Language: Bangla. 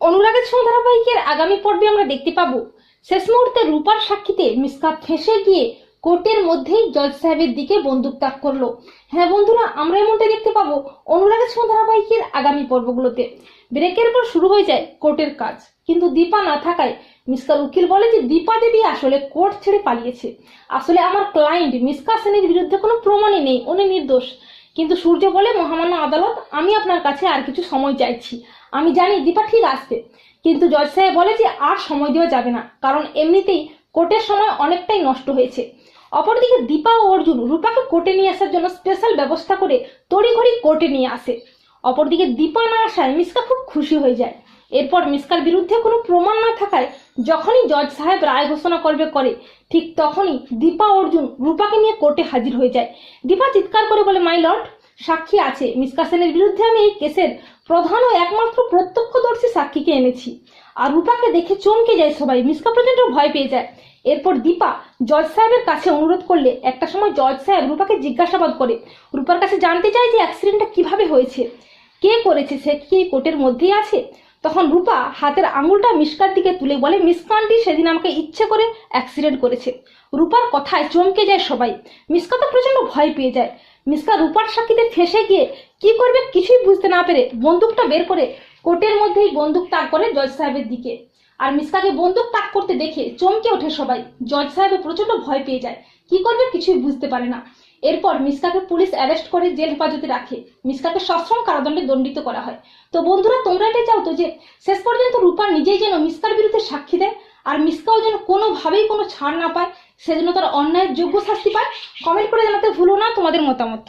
অনুরাগের সঙ্গে ধারাবাহিকের আগামী পর্বে আমরা দেখতে পাবো। শেষ মুহূর্তে রূপার সাক্ষীতে মিসকা ফেসে গিয়ে কোর্টের মধ্যেই জজ সাহেবের দিকে বন্দুক তাক করল। হ্যাঁ বন্ধুরা, আমরা এমনটা দেখতে পাবো অনুরাগের সঙ্গে ধারাবাহিকের আগামী পর্বগুলোতে। ব্রেকের পর শুরু হয়ে যায় কোর্টের কাজ। কিন্তু দীপা না থাকায় মিসকার উকিল বলে যে দীপা দেবী আসলে কোর্ট ছেড়ে পালিয়েছে। আসলে আমার ক্লায়েন্ট মিসকা সেনের বিরুদ্ধে কোনো প্রমাণই নেই, উনি নির্দোষ। কিন্তু সূর্য বলে মহামান্য আদালত, আমি আপনার কাছে আর কিছু সময় চাইছি। আমি জানি দীপা ঠিক আসবে। কিন্তু জজ সাহেব বলে যে আর সময় দেওয়া যাবে না, কারণ এমনিতেই কোর্টের সময় অনেকটাই নষ্ট হয়েছে। অপরদিকে দীপা ও অর্জুন রূপাকে কোর্টে নিয়ে আসার জন্য স্পেশাল ব্যবস্থা করে তড়িঘড়ি কোর্টে নিয়ে আসে। অপরদিকে দীপা না আসায় মিসকা খুব খুশি হয়ে যায়। এরপর মিসকার বিরুদ্ধে কোনো প্রমাণ না থাকায় যখনই জজ সাহেব রায় ঘোষণা করবে করে, ঠিক তখনই দীপা অর্জুন রূপাকে নিয়ে কোর্টে হাজির হয়ে যায়। দীপা চিৎকার করে বলে, মাই লর্ড, সাক্ষী আছে। মিসকা সেনের বিরুদ্ধে আমি এই কেসের প্রধান ও একমাত্র প্রত্যক্ষদর্শী সাক্ষীকে এনেছি। আর রূপাকে দেখে চমকে যায় সবাই। মিসকা পর্যন্ত ভয় পেয়ে যায়। এরপর দীপা জজ সাহেবের কাছে অনুরোধ করলে একটা সময় জজ সাহেব রূপাকে জিজ্ঞাসাবাদ করে, রূপার কাছে জানতে চায় যে অ্যাক্সিডেন্টটা কীভাবে হয়েছে? কে করেছে? সে কি কোর্টের মধ্যেই আছে? তখন রূপা হাতের আঙুলটা মিসকার দিকে তুলে বলে মিসকানটি সেদিন আমাকে ইচ্ছে করে অ্যাক্সিডেন্ট করেছে। রূপার কথায় চমকে যায় সবাই। মিসকা তো প্রচণ্ড ভয় পেয়ে যায়। মিসকা রূপার সাক্ষীতে ফেসে গিয়ে কি করবে কিছুই বুঝতে না পেরে বন্দুকটা বের করে কোর্টের মধ্যেই বন্দুক তাক করে জজ সাহেবের দিকে। আর মিসকাকে বন্দুক তাক করতে দেখে চমকে ওঠে সবাই। জজ সাহেব প্রচণ্ড ভয় পেয়ে যায়। কি করবে কিছুই বুঝতে পারে না। এরপর মিসকাকে পুলিশ অ্যারেস্ট করে জেল হেফাজতে রাখে। মিসকাকে সশ্রম কারাদণ্ডে দণ্ডিত করা হয়। তো বন্ধুরা, তোমরা এটা চাও তো যে শেষ পর্যন্ত রূপা নিজেই যেন মিসকার বিরুদ্ধে সাক্ষী দেয় আর মিসকাও যেন কোনোভাবেই কোনো ছাড় না পায় সেজন্য তার অন্যায়ের যোগ্য শাস্তি পায় কমেন্ট করে জানাতে ভুলো না তোমাদের মতামত।